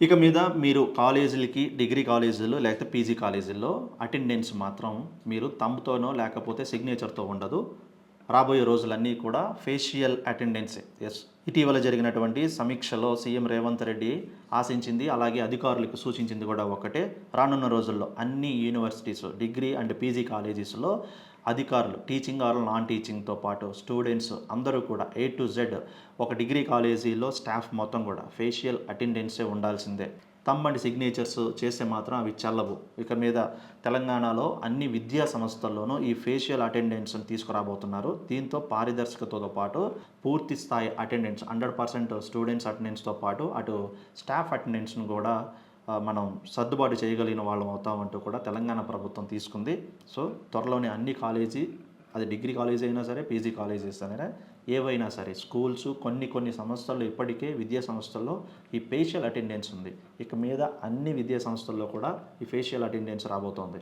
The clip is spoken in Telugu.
ఇక మీద మీరు కాలేజీలకి డిగ్రీ కాలేజీలో లేకపోతే పీజీ కాలేజీల్లో అటెండెన్స్ మాత్రం మీరు తంబుతోనో లేకపోతే సిగ్నేచర్తో ఉండదు. రాబోయే రోజులన్నీ కూడా ఫేషియల్ అటెండెన్సే. ఎస్ ఇటీవల జరిగినటువంటి సమీక్షలో సీఎం రేవంత్ రెడ్డి ఆశించింది అలాగే అధికారులకు సూచించింది కూడా ఒకటే. రానున్న రోజుల్లో అన్ని యూనివర్సిటీస్ డిగ్రీ అండ్ పీజీ కాలేజెస్లో అధికారులు టీచింగ్ ఆర్ నాన్ టీచింగ్తో పాటు స్టూడెంట్స్ అందరూ కూడా ఏ టు జెడ్ ఒక డిగ్రీ కాలేజీలో స్టాఫ్ మొత్తం కూడా ఫేషియల్ అటెండెన్సే ఉండాల్సిందే. తమ్మండి సిగ్నేచర్స్ చేస్తే మాత్రం అవి చల్లవు. ఇక మీద తెలంగాణలో అన్ని విద్యా సంస్థల్లోనూ ఈ ఫేషియల్ అటెండెన్స్ని తీసుకురాబోతున్నారు. దీంతో పారదర్శకతతో పాటు పూర్తి స్థాయి అటెండెన్స్ హండ్రెడ్ పర్సెంట్ స్టూడెంట్స్ అటెండెన్స్తో పాటు అటు స్టాఫ్ అటెండెన్స్ను కూడా మనం సర్దుబాటు చేయగలిగిన వాళ్ళం అవుతామంటూ కూడా తెలంగాణ ప్రభుత్వం తీసుకుంది. సో త్వరలోనే అన్ని కాలేజీ అది డిగ్రీ కాలేజ్ అయినా సరే పీజీ కాలేజెస్ అయినా ఏవైనా సరే స్కూల్స్ కొన్ని కొన్ని సంస్థల్లో ఇప్పటికే విద్యా సంస్థల్లో ఈ ఫేషియల్ అటెండెన్స్ ఉంది. ఇక మీద అన్ని విద్యా సంస్థల్లో కూడా ఈ ఫేషియల్ అటెండెన్స్ రాబోతోంది.